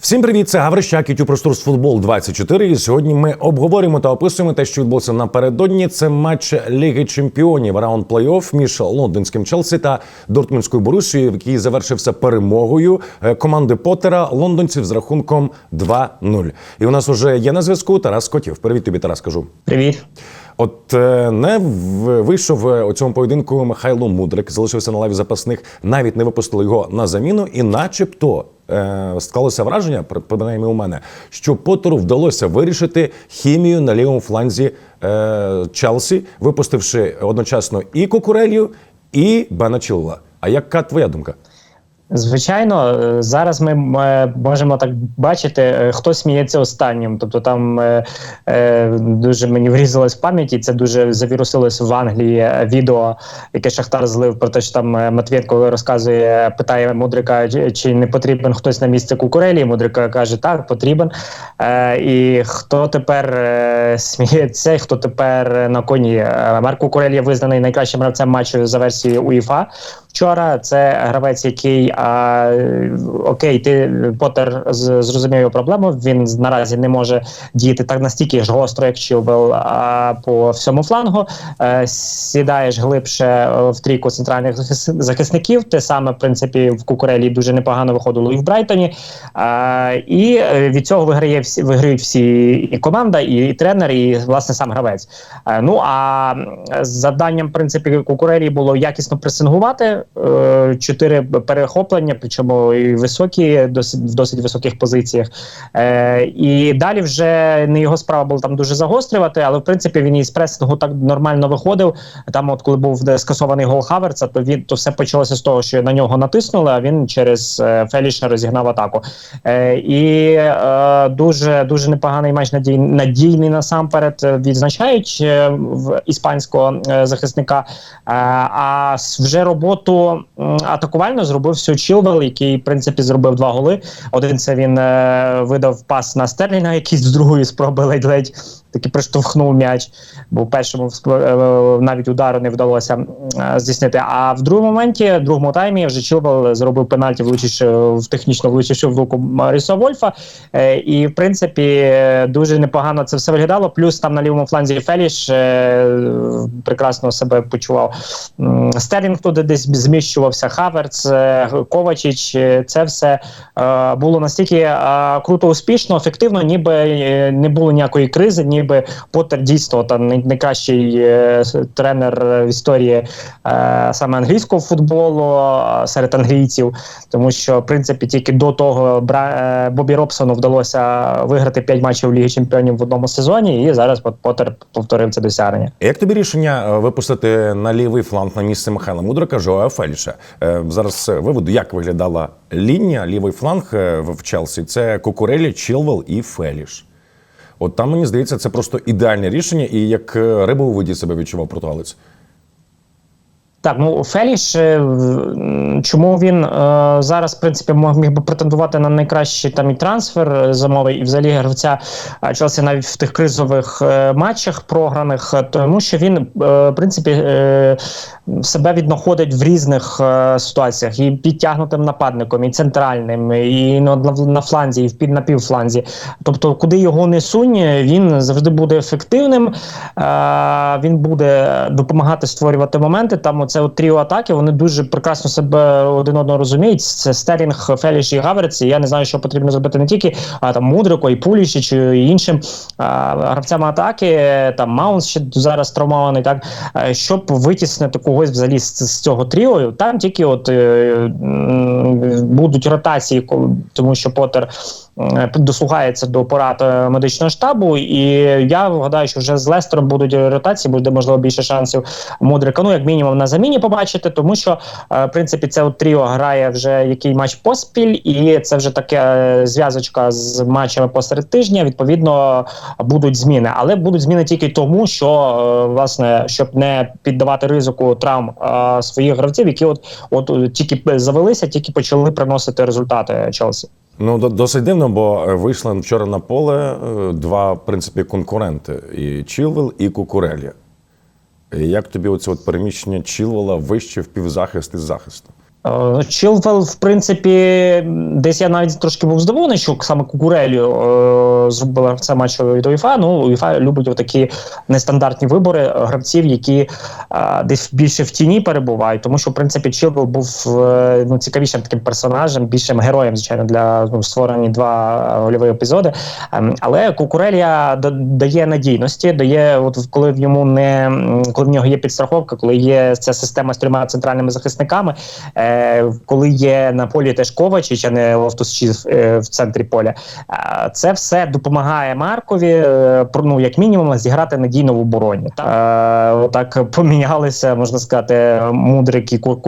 Всім привіт, це Гаврищак, YouTube Простор з футбол 24. І сьогодні ми обговорюємо та описуємо те, що відбулося напередодні. Це матч Ліги Чемпіонів раунд плей-офф між лондонським Челсі та Дортмундською Борусією, який завершився перемогою е, команди Поттера лондонців з рахунком 2-0. І у нас уже є на зв'язку Тарас Котів. Привіт тобі, Тарас, кажу. Привіт. От е, не вийшов е, у цьому поєдинку Михайло Мудрик, залишився на лаві запасних, навіть не випустили його на заміну, і начебто склалося враження, принаймні у мене, що Поттеру вдалося вирішити хімію на лівому фланзі е, Челсі, випустивши одночасно і Кукурелію, і Бена Чилла. А яка твоя думка? Звичайно, е, зараз ми е, можемо так бачити, е, хто сміється останнім. Тобто там е, дуже мені врізалось в пам'яті. Це дуже завірусилось в Англії відео, яке Шахтар злив про те, що там Матвєнко розказує, питає Мудрика, чи- не потрібен хтось на місце Кукурелі. Мудрика каже, так, потрібен. Е, і хто тепер е, сміється, хто тепер на коні? Марк Кукурелі визнаний найкращим гравцем матчу за версією УЄФА. Вчора це гравець, який а, окей, ти Поттер зрозумів проблему. Він наразі не може діяти так настільки ж гостро, як Чилвел а, по всьому флангу. Е, сідаєш глибше в трійку центральних захисників. Те саме, в принципі, в Кукурелі дуже непогано виходило і в Брайтоні. А, і е, від цього виграє всі виграють всі і команда, і, і тренер, і власне сам гравець. Е, ну а м, завданням, в принципі, Кукурелі було якісно пресингувати. Чотири перехоплення, причому і високі, досить в досить високих позиціях. Е, і далі вже не його справа було там дуже загострювати, але в принципі він із пресингу так нормально виходив. Там, от коли був скасований гол Хаверца, то він то все почалося з того, що на нього натиснули, а він через е, Феліша розігнав атаку. Е, і е, дуже дуже непоганий матч надій, надійний насамперед е, відзначають е, в іспанського е, захисника. Е, а вже роботу атакувально зробив все Чілвел, який в принципі зробив два голи. Один це він е, видав пас на Стерлінга, який з другої спроби ледь-ледь таки приштовхнув м'яч, бо в першому е, навіть удару не вдалося е, здійснити. А в другому моменті, в другому таймі, вже Чілвел зробив пенальті, влучивши в технічно влучивши в руку Маріса Вольфа. Е, і в принципі дуже непогано це все виглядало. Плюс там на лівому фланзі Феліш прекрасно себе почував. Стерлінг туди десь зміщувався, Хаверц, Ковачич. Це все було настільки круто, успішно, ефективно, ніби не було ніякої кризи, ніби Поттер дійсно там найкращий е, тренер в історії е, саме англійського футболу серед англійців, тому що в принципі тільки до того Бра- е, Бобі Робсону вдалося виграти 5 матчів Ліги Чемпіонів в одному сезоні, і зараз Пот- Поттер повторив це досягнення. Як тобі рішення випустити на лівий фланг на місце Михайла Мудрика Жоа Феліша? Е, Зараз виведу, як виглядала лінія, лівий фланг в Челсі. Це Кукурелі, Чілвел і Феліш. От там мені здається, це просто ідеальне рішення, і як е, риба у воді себе відчував португалець. Так, ну Феліш, е, чому він е, зараз, в принципі, міг би претендувати на найкращий там і трансфер е, зимовий, і взагалі гравця е, Челсі навіть в тих кризових е, матчах програних, тому що він, е, в принципі, е, себе віднаходить в різних е, ситуаціях і підтягнутим нападником, і центральним, і на, на, фланзі, і в під на. Тобто, куди його не сунь, він завжди буде ефективним. Е, він буде допомагати створювати моменти. Там оце от тріо атаки. Вони дуже прекрасно себе один одного розуміють. Це Стерлінг, Феліш і Гаверц. Я не знаю, що потрібно зробити не тільки а там Мудрику, і Пуліші чи іншим а, гравцям атаки. Там Маунс ще зараз травмований, так щоб витіснити когось взагалі з, з цього тріо. Там тільки от е, будуть ротації, тому що Поттер дослухається до порад е, медичного штабу, і я вгадаю, що вже з Лестером будуть ротації, буде можливо більше шансів Мудрика, ну як мінімум на заміні побачити, тому що е, в принципі це от тріо грає вже який матч поспіль, і це вже таке е, зв'язочка з матчами посеред тижня. Відповідно, будуть зміни, але будуть зміни тільки тому, що е, власне щоб не піддавати ризику травм е, своїх гравців, які от от е, тільки завелися, тільки почали приносити результати Челсі. Ну, досить дивно, бо е, вийшли вчора на поле е, два, в принципі, конкуренти: і Чілвел, і Кукурелі. Як тобі оце от переміщення Чілвела вище в півзахист із захисту? Е, Чилвел, в принципі, десь я навіть трошки був здивований, що саме Кукурелю е, зробила це матч від УЄФА. Ну, УЄФА любить такі нестандартні вибори е, гравців, які е, десь більше в тіні перебувають, тому що в принципі Чилвел був е, ну, цікавішим таким персонажем, більшим героєм, звичайно, для ну, створені два е, гольові епізоди. Ем, але Кукурелія да- дає надійності, дає, от коли в йому не коли в нього є підстраховка, коли є ця система з трьома центральними захисниками. Е, коли є на полі теж Ковачич, а не Лофтус Чіз е, в центрі поля, е, це все допомагає Маркові, е, ну, як мінімум, зіграти надійно в обороні. Так? Е, отак помінялися, можна сказати, мудрик і Ку-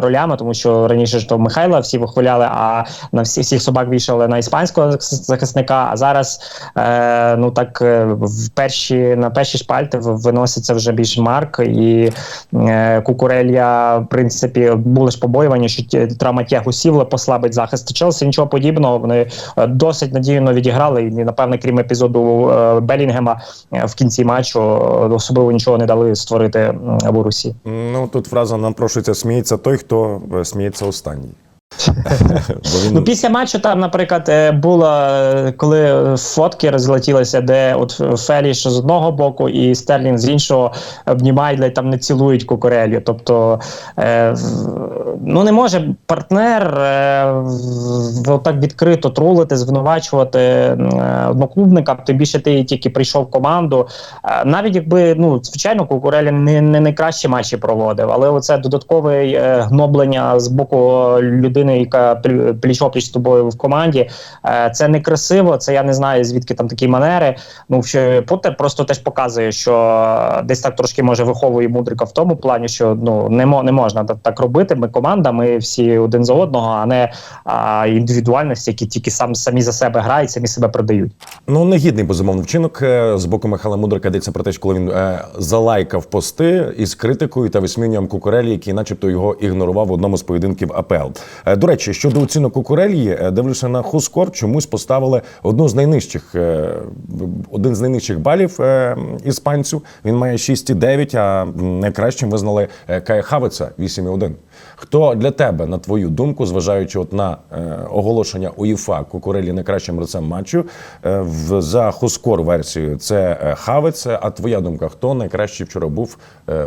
ролями, тому що раніше ж то Михайла всі вихваляли, а на всі, всіх собак вішали на іспанського захисника. А зараз е, ну так е, в перші на перші шпальти виноситься вже більш Марк і е, Кукурелія, в принципі, були ж побоювання, що травма Тягу Сівле послабить захист Челсі. Нічого подібного. Вони е, досить надійно відіграли. І напевне, крім епізоду е, Белінгема е, в кінці матчу, особливо нічого не дали створити в Русі. Ну тут фраза напрошується: сміється той, хто сміється останній. Ну, після матчу там, наприклад, е, було, е, коли фотки розлетілися, де от Феліш з одного боку і Стерлінг з іншого обнімають, там не цілують кукурелью. Тобто, е, ну не може партнер так відкрито тролити, звинувачувати одноклубника, тим більше ти тільки прийшов в команду. Навіть якби, ну, звичайно, Кукурелля не, не найкращі матчі проводив, але оце додаткове гноблення з боку людини, яка пліч-опліч з тобою в команді. Е, це некрасиво, це я не знаю, звідки там такі манери. Ну, що Поттер просто теж показує, що десь так трошки може виховує мудрика в тому плані, що ну не, не можна так, так робити. Ми команда, ми всі один за одного, а не а, індивідуальності, які тільки сам самі за себе грають, самі себе продають. Ну, негідний безумовно вчинок е, з боку Михайла Мудрика йдеться про те, що коли він е, залайкав пости із критикою та висмінюванням Кукурелі, який, начебто, його ігнорував в одному з поєдинків АПЛ. Е, до речі, щодо оцінок Кукурелі, е, дивлюся на Хускор, чомусь поставили одну з найнижчих, е, один з найнижчих балів е, іспанцю. Він має 6,9, а найкращим визнали Кая Хавеца 8,1. Хто для тебе, на твою думку, зважаючи от на оголошення УЄФА Кукурелі найкращим гравцем матчу, за Хускор версією це Хавець, а твоя думка, хто найкращий вчора був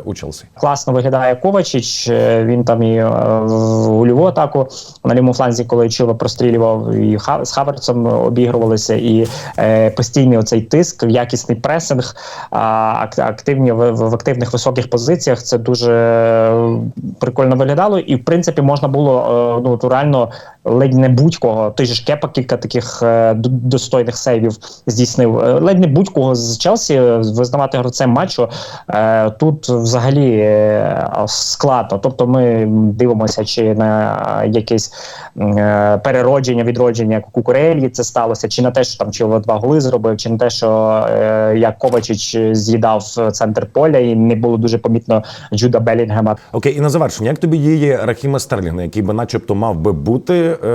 у Челсі? Класно виглядає Ковачич. Він там і в гольову атаку на лівому фланзі, коли Чило прострілював і з Хаверцем обігрувалися, і е, постійний оцей тиск, якісний пресинг, а, активні в, в активних високих позиціях. Це дуже е, прикольно виглядало, і в принципі можна було е, ну реально ледь не будь-кого. Той же ж Кепа кілька таких е, достойних сейвів здійснив. Е, Ледь не будь-кого з Челсі е, визнавати гравцем матчу. Е, тут взагалі е, складно. Тобто ми дивимося, чи на якесь е, переродження, відродження Кукурелі це сталося, чи на те, що там Чило два голи зробив, чи на те, що е, як Ковачич з'їдав центр поля, і не було дуже помітно Джуда Белінгема. Окей, і на завершення, як тобі є Рахіма Стерлінга, який би, начебто, мав би бути е,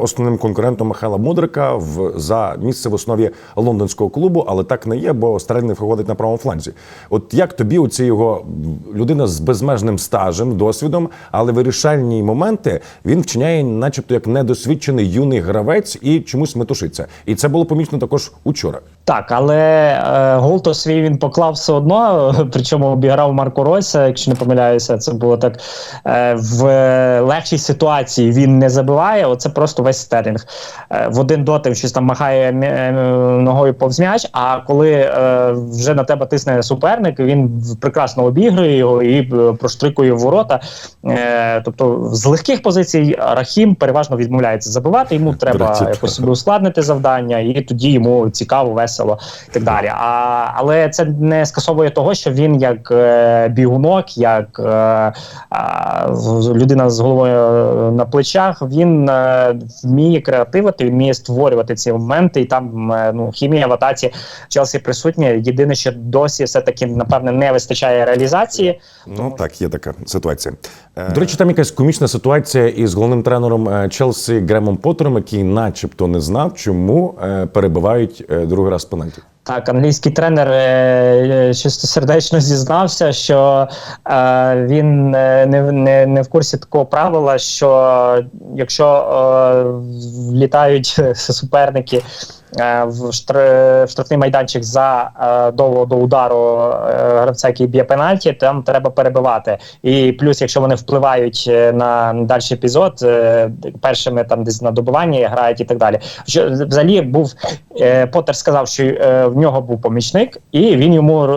основним конкурентом Михайла Мудрика в за місце в основі лондонського клубу, але так не є, бо Стрельник виходить на правому фланзі. От як тобі у цій його людина з безмежним стажем, досвідом, але вирішальні моменти він вчиняє, начебто, як недосвідчений юний гравець і чомусь метушиться. І це було помічно також учора. Так, але е, гол то свій він поклав все одно, причому обіграв Марко Ройса, якщо не помиляюся, це було так е, в легшій ситуації він не забиває. Оце просто весь стерлінг. Е, в один дотик щось там махає е, ногою повз м'яч. А коли е, вже на тебе тисне суперник, він прекрасно обігрує його і е, проштрикує в ворота. Е, тобто з легких позицій Рахім переважно відмовляється забивати. Йому треба якось собі ускладнити завдання, і тоді йому цікаво, весело і так далі. А, але це не скасовує того, що він як е, бігунок, як е, людина з головою е, на плечах, він е, вміє креативити, вміє створювати ці моменти, і там е, ну, хімія в атаці Челсі присутня. Єдине, що досі все таки напевне не вистачає реалізації. Ну так, є така ситуація. До речі, там якась комічна ситуація із головним тренером е, Челсі Гремом Поттером, який, начебто, не знав, чому е, перебивають е, другий раз пенальті. Так, англійський тренер е, чистосердечно зізнався, що е, він е, не, не, не в курсі такого правила, що якщо е, влітають суперники е, в, штрафний майданчик за е, до, до удару е, гравця, який б'є пенальті, там треба перебивати. І плюс, якщо вони впливають е, на дальший епізод, е, першими там десь на добиванні грають і так далі. Взагалі був е, Поттер сказав, що е, в нього був помічник, і він йому е,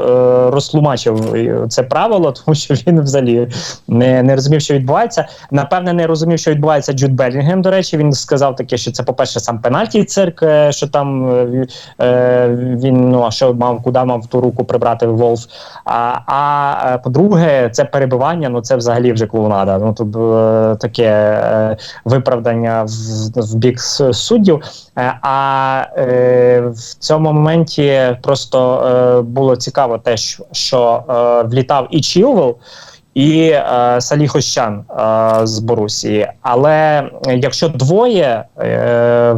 розтлумачив е, це правило, тому що він взагалі не, не розумів, що відбувається. Напевне, не розумів, що відбувається Джуд Белінгем. До речі, він сказав таке, що це, по-перше, сам пенальті цирк, е, що там е, е, він ну а що мав, куди мав ту руку прибрати Волф. А, а е, по-друге, це перебивання, ну це взагалі вже клоунада. Ну тут таке виправдання в, в бік суддів. А в цьому моменті просто було цікаво те, що е, влітав і Чілвел, і е, Саліх Ощан е, з Борусії. Але якщо двоє е,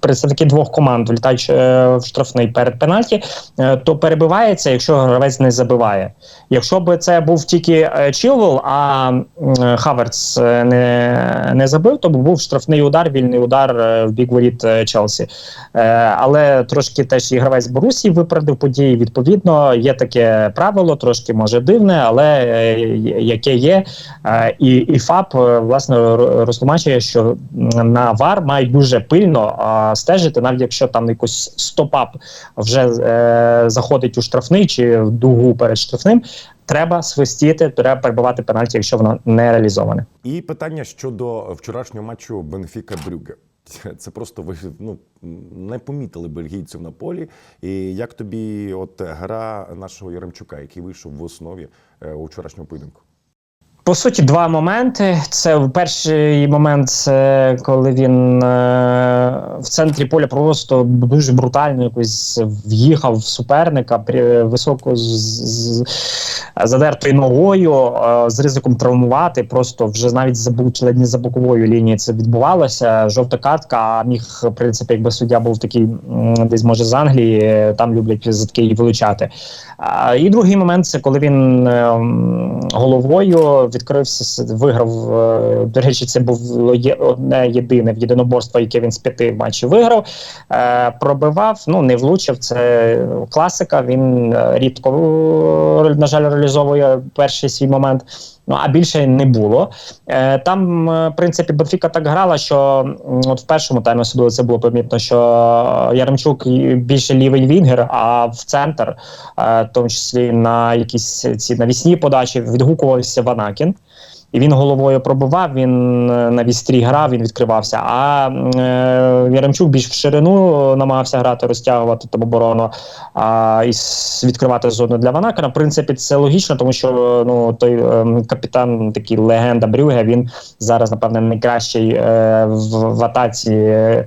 представники двох команд влітають е, в штрафний перед пенальті, е, то перебивається, якщо гравець не забиває. Якщо б це був тільки е, Чілвел, а м, Хаверц е, не, не забив, то б був штрафний удар, вільний удар е, в бік воріт е, Челсі. Е, але трошки теж і гравець Борусії виправдав події. Відповідно, є таке правило, трошки може дивне, але е, яке є. Е, і, і ФАП е, власне розтлумачує, що на ВАР мають дуже пильно стежити, навіть якщо там якийсь стопап вже е, заходить у штрафний чи в дугу перед штрафним. Треба свистіти, треба перебувати пенальті, якщо воно не реалізоване. І питання щодо вчорашнього матчу Бенфіка Брюге. Це просто ви ну не помітили бельгійців на полі. І як тобі, от гра нашого Яремчука, який вийшов в основі е, у вчорашньому поєдинку? По суті, два моменти. Це перший момент, це коли він е, в центрі поля просто дуже брутально якось в'їхав в суперника високо з, з задертою ногою, з ризиком травмувати. Просто вже навіть за чи не за боковою лінією це відбувалося. Жовта картка. А міг, в принципі, якби суддя був такий десь може з Англії, там люблять за таке і вилучати. І другий момент це коли він е, головою відкрився, виграв. е, До речі, це є одне єдине в єдиноборство, яке він з п'яти матчів виграв. Е, пробивав, ну не влучив. Це класика. Він е, рідко, е, на жаль, реалізовує перший свій момент. Ну а більше не було. Е, там, е, в принципі, Бенфіка так грала, що от в першому таймі особливо це було помітно, що Яремчук більше лівий вінгер, а в центр, е, в тому числі на якісь ці навісні подачі, відгукувався Ванакін. І він головою пробивав, він е, на вістрі грав, він відкривався. А е, Яремчук більш в ширину намагався грати, розтягувати там оборону а, і відкривати зону для Ванакена. В принципі, це логічно, тому що ну той е, капітан, такий легенда Брюге, він зараз, напевне, найкращий е, в, в атаці е,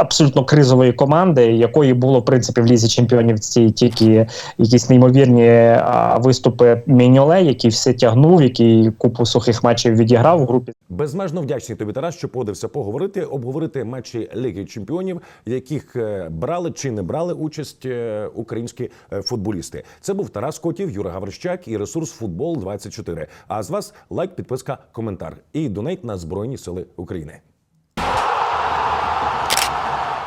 абсолютно кризової команди, якої було в принципі в лізі чемпіонів ці тільки якісь неймовірні а, виступи Міньоле, який все тягнув, який купу сухих матчів відіграв у групі. Безмежно вдячний тобі, Тарас, що подився поговорити, обговорити матчі Ліги Чемпіонів, яких е, брали чи не брали участь е, українські е, футболісти. Це був Тарас Котів, Юра Гаврищак і ресурс Футбол 24 А з вас лайк, підписка, коментар і донейт на Збройні Сили України.